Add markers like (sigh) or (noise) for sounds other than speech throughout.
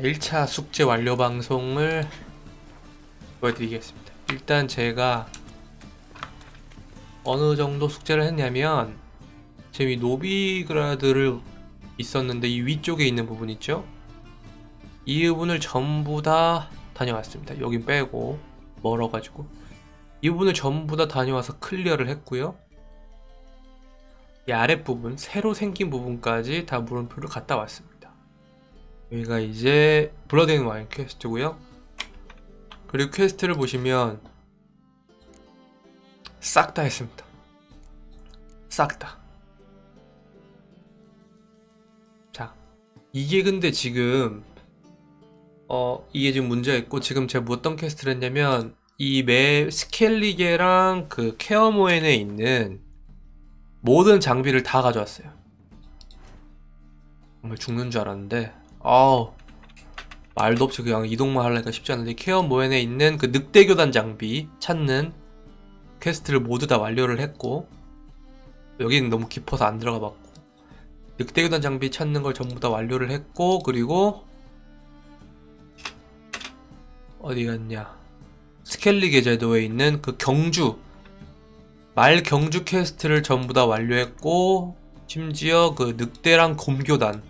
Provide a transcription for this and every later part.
1차 숙제 완료 방송을 보여드리겠습니다. 일단 제가 어느 정도 숙제를 했냐면 지금 이 노비그라드를 있었는데 이 위쪽에 있는 부분 있죠? 이 부분을 전부 다 다녀왔습니다. 여긴 빼고 멀어가지고 이 부분을 전부 다 다녀와서 클리어를 했고요. 이 아랫부분 새로 생긴 부분까지 다 물음표를 갖다 왔습니다. 여기가 이제 블러드 앤 와인 퀘스트고요. 그리고 퀘스트를 보시면 싹 다 했습니다. 싹 다. 자, 이게 근데 지금 어 이게 지금 문제가 있고 지금 제가 뭐 어떤 퀘스트를 했냐면 이 맵 스켈리게랑 그 케어모엔에 있는 모든 장비를 다 가져왔어요. 정말 죽는 줄 알았는데 아우 말도 없이 그냥 이동만 하려니까 쉽지 않은데 케어 모엔에 있는 그 늑대 교단 장비 찾는 퀘스트를 모두 다 완료를 했고 여기는 너무 깊어서 안 들어가 봤고 늑대 교단 장비 찾는 걸 전부 다 완료를 했고 그리고 어디 갔냐? 스켈리게 제도에 있는 그 경주 말 경주 퀘스트를 전부 다 완료했고 심지어 그 늑대랑 곰교단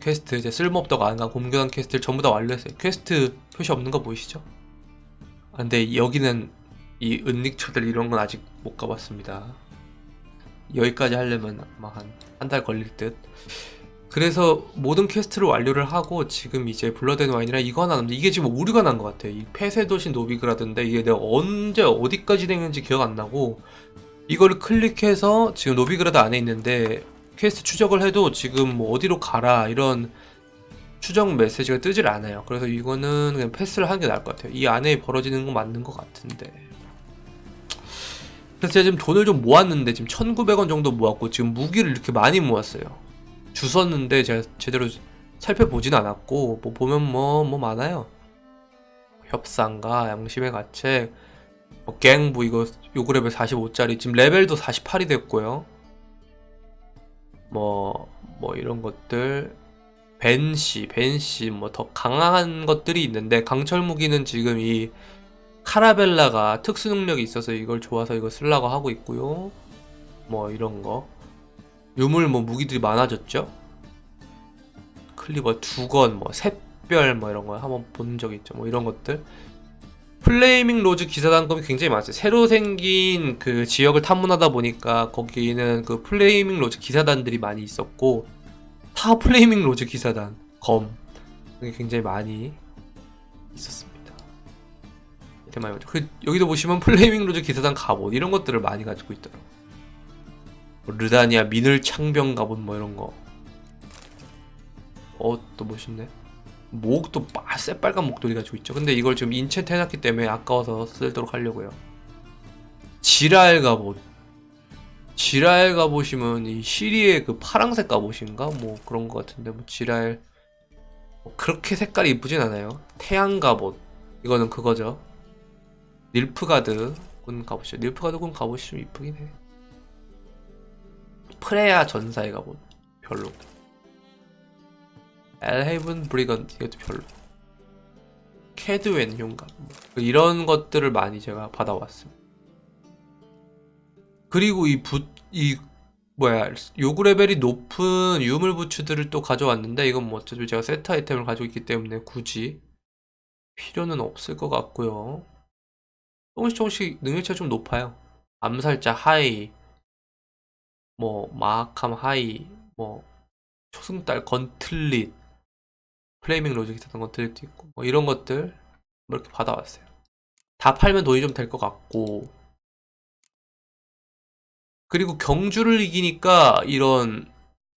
퀘스트 이제 쓸모없다고 안간 곰교단 퀘스트를 전부 다 완료했어요. 퀘스트 표시 없는 거 보이시죠? 아, 근데 여기는 이 은닉처들 이런 건 아직 못 가봤습니다. 여기까지 하려면 아마 한한 달 걸릴 듯. 그래서 모든 퀘스트를 완료를 하고 지금 이제 블러드 앤 와인이랑 이거 하나 남는데 이게 지금 오류가 난 것 같아요. 이 폐쇄 도시 노비그라드인데 이게 내가 언제 어디까지 되는지 기억 안 나고 이거를 클릭해서 지금 노비그라드 안에 있는데 퀘스트 추적을 해도 지금 뭐 어디로 가라 이런 추적 메시지가 뜨질 않아요. 그래서 이거는 그냥 패스를 하는 게 나을 것 같아요. 이 안에 벌어지는 건 맞는 것 같은데. 그래서 제가 지금 돈을 좀 모았는데 지금 1,900원 정도 모았고 지금 무기를 이렇게 많이 모았어요. 주웠는데 제가 제대로 살펴보진 않았고 뭐 보면 뭐뭐 많아요. 협상가, 양심의 가책, 뭐 갱부 이거 레벨 45짜리 지금 레벨도 48이 됐고요. 뭐 뭐 이런 것들 벤시, 벤시 뭐 더 강한 것들이 있는데 강철 무기는 지금 이 카라벨라가 특수 능력이 있어서 이걸 좋아서 이거 쓰려고 하고 있고요. 뭐 이런 거 유물 뭐 무기들이 많아졌죠. 클리버 두건 뭐 샛별 뭐 이런 거 한번 본 적 있죠. 뭐 이런 것들 플레이밍 로즈 기사단검이 굉장히 많았어요. 새로 생긴 그 지역을 탐문하다 보니까 거기는 그 플레이밍 로즈 기사단들이 많이 있었고 타 플레이밍 로즈 기사단 검 굉장히 많이 있었습니다. 이렇게. 그 여기도 보시면 플레이밍 로즈 기사단 갑옷 이런 것들을 많이 가지고 있더라고. 뭐 르다니아 미늘 창병 갑옷 뭐 이런 거. 어또 멋있네. 목도 빠- 새빨간 목도리 가지고 있죠. 근데 이걸 지금 인챈트 해놨기 때문에 아까워서 쓰도록 하려고요. 지랄 갑옷. 지랄 갑옷이면 이 시리의 그 파랑색 갑옷인가? 뭐 그런 것 같은데 뭐 지랄 뭐 그렇게 색깔이 이쁘진 않아요. 태양 갑옷. 이거는 그거죠. 닐프가드 군 갑옷이죠. 닐프가드 군 갑옷이 좀 이쁘긴 해. 프레야 전사의 갑옷. 별로. 엘헤이븐 브리건트 이것도 별로. 캐드웬 뭐 이런 것들을 많이 제가 받아왔습니다. 그리고 이 부, 이 뭐야 요구 레벨이 높은 유물 부츠들을 또 가져왔는데 이건 뭐 어차피 제가 세트 아이템을 가지고 있기 때문에 굳이 필요는 없을 것 같고요. 조금씩 조금씩 능력치가 좀 높아요. 암살자 하이 뭐 마하캄 하이 뭐 초승달 건틀릿 플레이밍 로직이 되는 것들도 있고 뭐 이런 것들 뭐 이렇게 받아왔어요. 다 팔면 돈이 좀 될 것 같고 그리고 경주를 이기니까 이런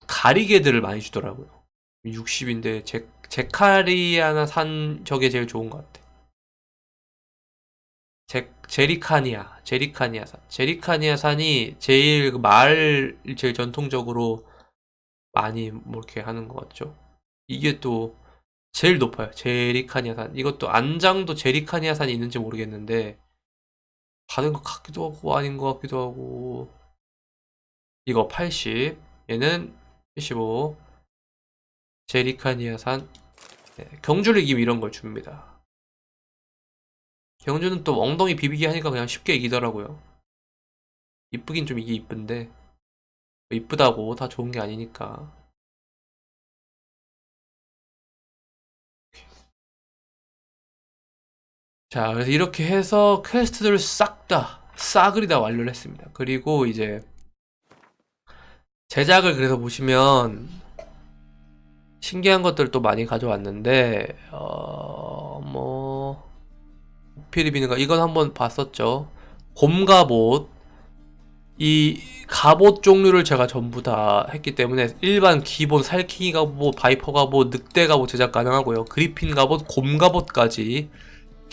가리개들을 많이 주더라고요. 60인데 제 제카리아나 산 저게 제일 좋은 것 같아. 제 제리카니아 제리카니아 산 제리카니아 산이 제일 그 마을 제일 전통적으로 많이 뭐 이렇게 하는 것 같죠. 이게 또 제일 높아요. 제리카니아산. 이것도 안장도 제리카니아산이 있는지 모르겠는데 받은 것 같기도 하고 아닌 것 같기도 하고 이거 80 얘는 75 제리카니아산 네, 경주를 이기면 이런 걸 줍니다. 경주는 또 엉덩이 비비기 하니까 그냥 쉽게 이기더라고요. 이쁘긴 좀 이게 이쁜데 이쁘다고 다 좋은 게 아니니까. 자, 그래서 이렇게 해서 퀘스트들을 싹 다, 싸그리 다 완료를 했습니다. 그리고 이제 제작을 그래서 보시면 신기한 것들도 많이 가져왔는데 어, 뭐거 이건 한번 봤었죠. 곰갑옷 이 갑옷 종류를 제가 전부 다 했기 때문에 일반 기본 살쾡이 갑옷, 바이퍼 갑옷, 늑대 갑옷 제작 가능하고요. 그리핀 갑옷, 곰 갑옷까지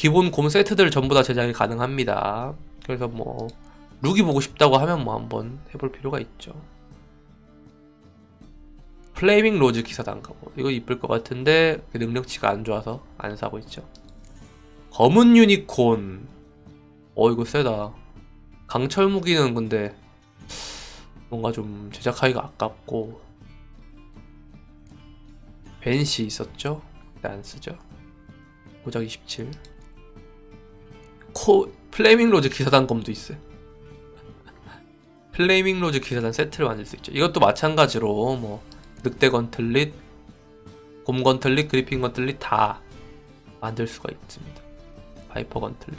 기본 곰 세트들 전부 다 제작이 가능합니다. 그래서 뭐 룩이 보고 싶다고 하면 뭐 한번 해볼 필요가 있죠. 플레이밍 로즈 기사단 갑옷 이거 이쁠 것 같은데 그 능력치가 안 좋아서 안 사고 있죠. 검은 유니콘 어 이거 세다. 강철 무기는 근데 뭔가 좀 제작하기가 아깝고 벤시 있었죠? 근데 안 쓰죠. 고작 27. 코 플레이밍 로즈 기사단검도 있어요. (laughs) 플레이밍 로즈 기사단 세트를 만들 수 있죠. 이것도 마찬가지로 뭐 늑대 건틀릿, 곰 건틀릿, 그리핀 건틀릿 다 만들 수가 있습니다. 바이퍼 건틀릿.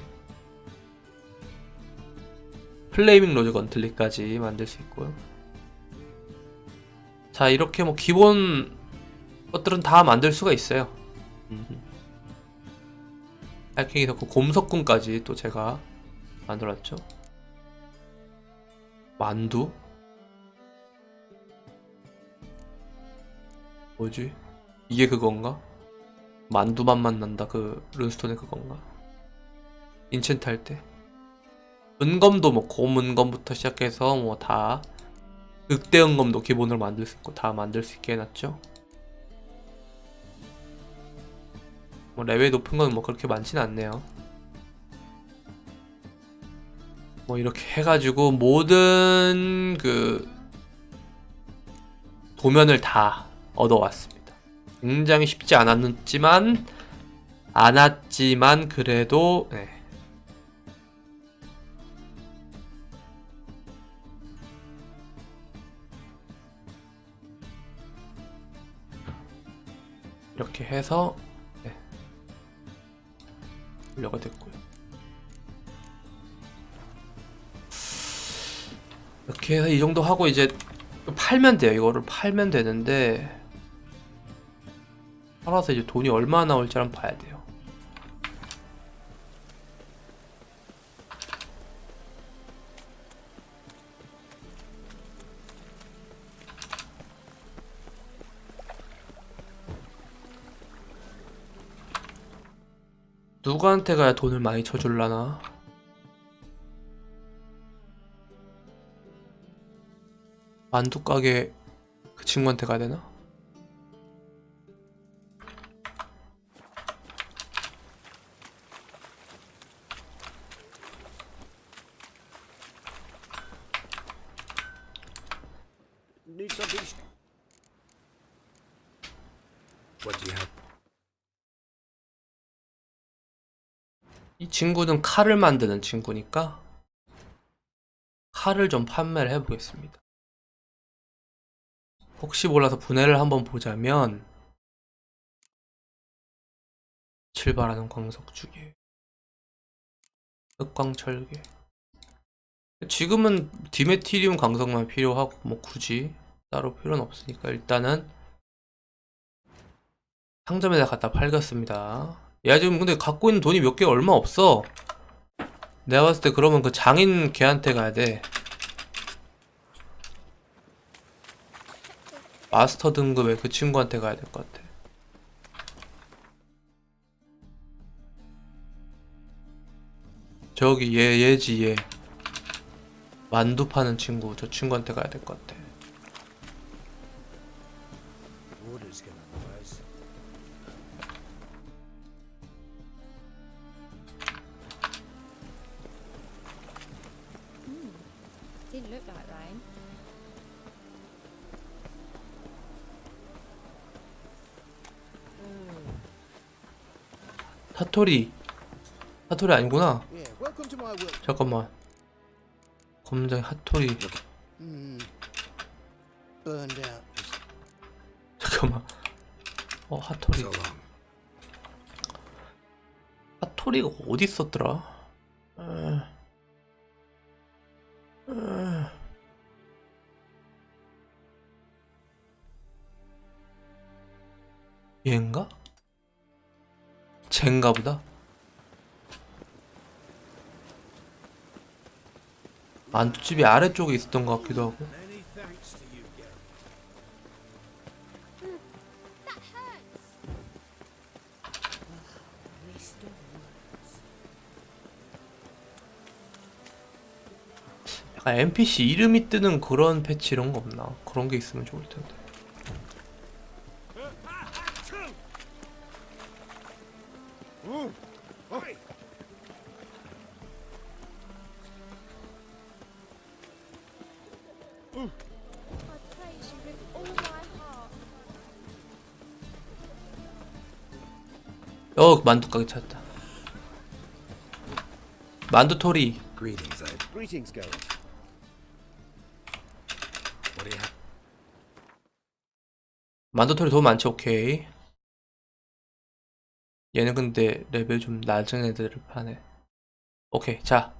플레이밍 로즈 건틀릿까지 만들 수 있고요. 자, 이렇게 뭐 기본 것들은 다 만들 수가 있어요. 알갱이 덕후 곰석군까지 또 제가 만들었죠. 만두? 뭐지? 이게 그건가? 만두만 만난다 그 룬스톤의 그건가? 인챈트 할 때. 은검도 뭐 곰은검부터 시작해서 뭐다 늑대은검도 기본으로 만들 수 있고 다 만들 수 있게 해놨죠. 뭐 레벨 높은 건 뭐 그렇게 많지는 않네요. 뭐 이렇게 해가지고 모든 그 도면을 다 얻어왔습니다. 굉장히 쉽지 않았지만 않았지만 그래도 네. 이렇게 해서 네. 완료가 됐고요. 이렇게 해서 이 정도 하고 이제 팔면 돼요. 이거를 팔면 되는데 팔아서 이제 돈이 얼마나 나올지 한번 봐야 돼요. 누구한테 가야 돈을 많이 쳐줄라나? 만두 가게 그 친구한테 가야 되나? Need something. st- What do you have? 이 친구는 칼을 만드는 친구니까 칼을 좀 판매를 해보겠습니다. 혹시 몰라서 분해를 한번 보자면 출발하는 광석주계 흑광철계 지금은 디메티리움 광석만 필요하고 뭐 굳이 따로 필요는 없으니까 일단은 상점에다 갖다 팔겠습니다. 야 지금 근데 갖고 있는 돈이 몇 개 얼마 없어. 내가 봤을 때 그러면 그 장인 걔한테 가야 돼. 마스터 등급의 그 친구한테 가야 될 것 같아. 저기 얘 얘지 얘. 만두 파는 친구 저 친구한테 가야 될 것 같아. Look like rain. 사토리 사토리 아니구나. 잠깐만 검정 핫토리 Hmm. 잠깐만 어 long. 핫토리가 어디 있었더라 얘인가? 쟤인가 보다 만두집이 아래쪽에 있었던 것 같기도 하고. 약간 NPC 이름이 뜨는 그런 패치 이런 거 없나? 그런 게 있으면 좋을 텐데. Hey, I praise you with all my heart. 어 만두 가게 찾았다. 만두토리. Greetings, I. Greetings, Gary. What do you have? 만두토리 돈 많지 오케이. 얘는 근데 레벨 좀 낮은 애들을 파네. 오케이 자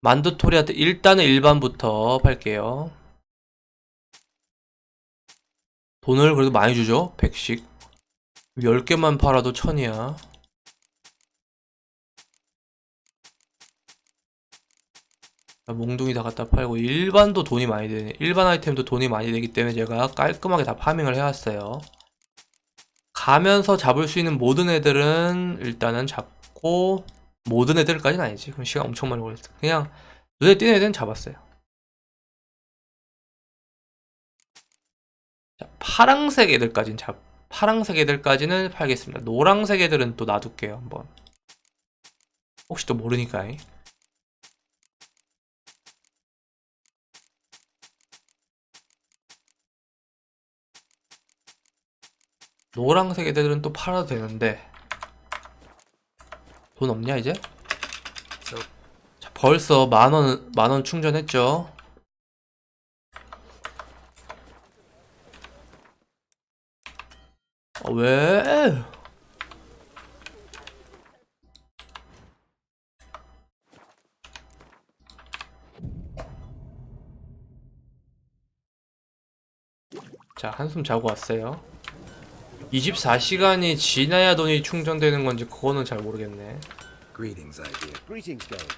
만두토리한테 일단은 일반부터 팔게요. 돈을 그래도 많이 주죠. 100씩. 10개만 팔아도 천이야. 자, 몽둥이 다 갖다 팔고 일반도 돈이 많이 되네. 일반 아이템도 돈이 많이 되기 때문에 제가 깔끔하게 다 파밍을 해왔어요. 가면서 잡을 수 있는 모든 애들은 일단은 잡고 모든 애들까지는 아니지. 그럼 시간 엄청 많이 걸렸어. 그냥 눈에 띄는 애들은 잡았어요. 자, 파랑색 애들까지는 잡. 파랑색 애들까지는 팔겠습니다. 노랑색 애들은 또 놔둘게요. 한번. 혹시 또 모르니까. 잉. 노란색 애들은 또 팔아도 되는데 돈 없냐 이제? 자 벌써 만원 만원 충전했죠 아 왜? 자 한숨 자고 왔어요 24시간이 지나야 돈이 충전되는 건지 그거는 잘 모르겠네. greetings. Greetings, Gary.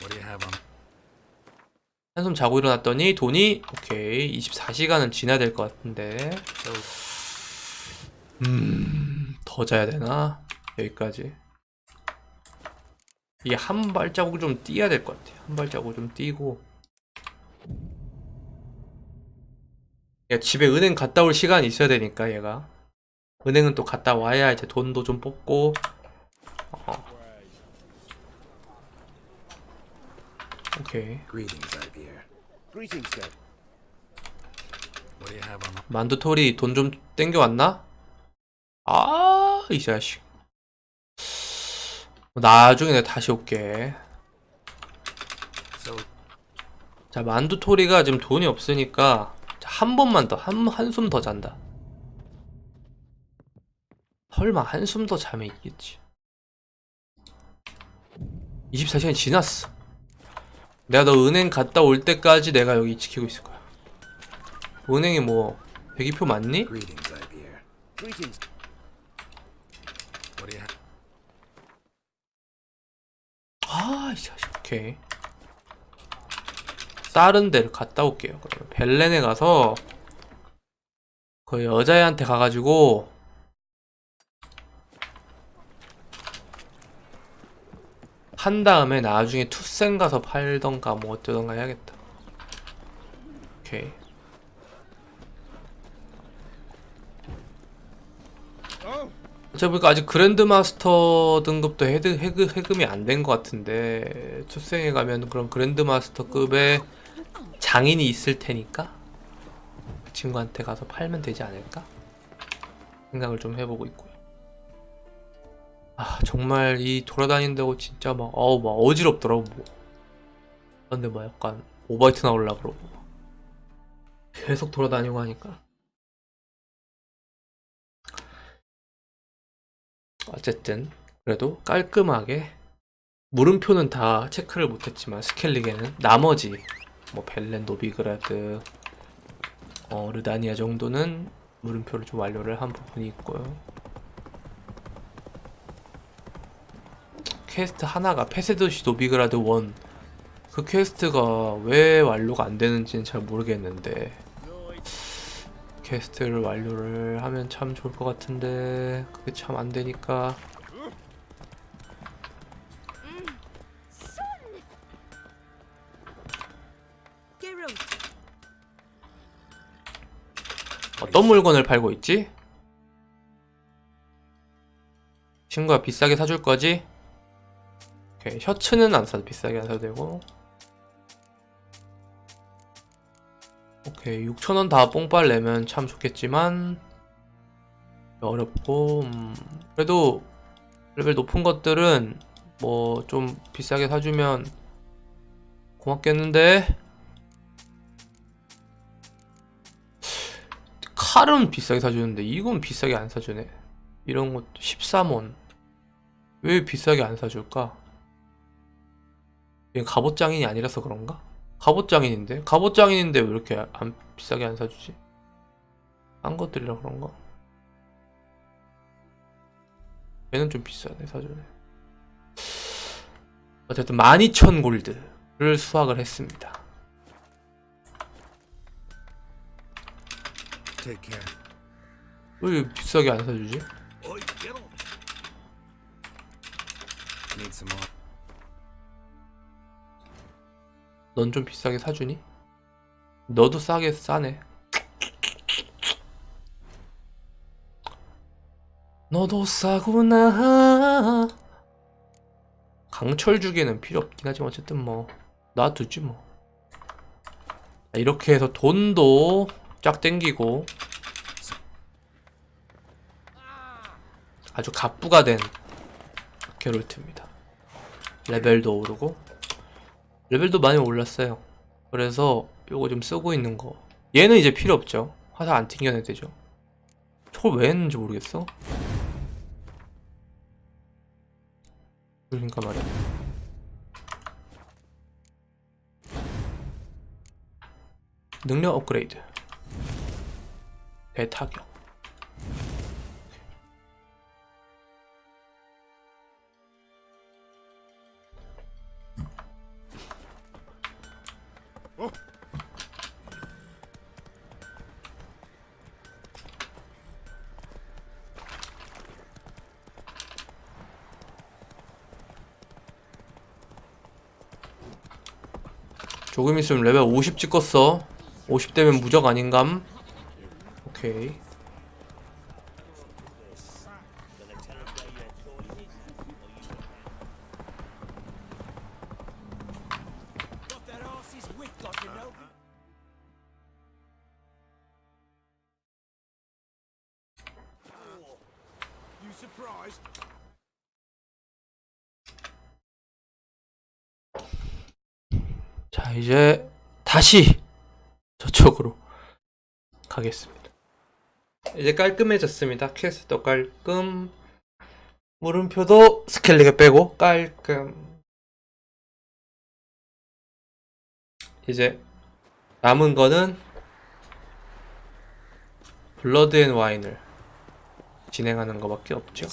What do you have on? 한숨 자고 일어났더니 돈이 오케이 24시간은 지나야 될 것 같은데 음, 더 자야 되나? 여기까지. 이게 한 발자국 좀 뛰어야 될 것 같아요. 한 발자국 좀 뛰고. 야, 집에 은행 갔다 올 시간이 있어야 되니까, 얘가. 은행은 또 갔다 와야 이제 돈도 좀 뽑고. 어. 오케이. 만두토리 돈 좀 땡겨왔나? 아, 이 자식. 나중에 내가 다시 올게. 자, 만두토리가 지금 돈이 없으니까 자, 한 번만 더, 한, 한숨 더 잔다. 설마 한숨 더 자면 이겠지. 24시간이 지났어. 내가 너 은행 갔다 올 때까지 내가 여기 지키고 있을 거야. 은행에 뭐, 배기표 맞니? 아, 이 자식. 오케이. 다른 데를 갔다 올게요. 벨렌에 가서 그 여자애한테 가가지고 한 다음에 나중에 투센 가서 팔던가 뭐 어쩌던가 해야겠다. 오케이. 보니까 아직 그랜드 마스터 등급도 헤드, 해그, 해금이 안 된 것 같은데 투생에 가면 그런 그랜드 마스터급의 장인이 있을 테니까 그 친구한테 가서 팔면 되지 않을까 생각을 좀 해보고 있고요. 아 정말 이 돌아다닌다고 진짜 막 어우 막 어지럽더라고 뭐. 근데 막 약간 오바이트 나올라 그러고 계속 돌아다니고 하니까 어쨌든 그래도 깔끔하게 물음표는 다 체크를 못했지만 스켈리게는 나머지 뭐 벨렌 노비그라드 어 르다니아 정도는 물음표를 좀 완료를 한 부분이 있고요. 퀘스트 하나가 페세도시 노비그라드 1. 그 퀘스트가 왜 완료가 안 되는지는 잘 모르겠는데 퀘스트를 완료를 하면 참 좋을 것 같은데 그게 참 안 되니까 어떤 물건을 팔고 있지? 친구야 비싸게 사줄 거지? 오케이 셔츠는 안 사도 비싸게 안 사도 되고 오케이 6천원 다 뽕빨 내면 참 좋겠지만 어렵고 음, 그래도 레벨 높은 것들은 뭐 좀 비싸게 사주면 고맙겠는데 칼은 비싸게 사주는데 이건 비싸게 안 사주네 이런 것도 13원 왜 비싸게 안 사줄까? 얘 갑옷장인이 아니라서 그런가? 갑옷장인인데? 갑옷장인인데 왜 이렇게 안 비싸게 안 사주지? 딴 것들이라 그런가? 얘는 좀 비싸네 사주네 어쨌든 12,000 골드를 수확을 했습니다 Take care. 왜 비싸게 안 사주지? Need some more. 넌 좀 비싸게 사주니? 너도 싸게 싸네. 너도 싸구나. 강철 주기에는 필요 없긴 하지만 어쨌든 뭐 놔두지 뭐. 이렇게 해서 돈도 쫙 땡기고 아주 갑부가 된 게롤트입니다. 레벨도 오르고 레벨도 많이 올랐어요. 그래서 요거 좀 쓰고 있는 거. 얘는 이제 필요 없죠. 화살 안 튕겨내 되죠. 저걸 왜 했는지 모르겠어. 그러니까 말이야. 능력 업그레이드. 대타격. 조금 있으면 레벨 50 찍었어. 50 되면 무적 아닌감? 오케이. 다시 저쪽으로 가겠습니다. 이제 깔끔해졌습니다. 퀘스트도 깔끔. 물음표도 스켈리게 빼고 깔끔. 이제 남은 거는 블러드 앤 와인을 진행하는 거밖에 없죠.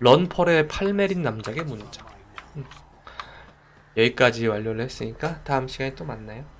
런펄의 팔메린 남작의 문장. 음. 여기까지 완료를 했으니까 다음 시간에 또 만나요.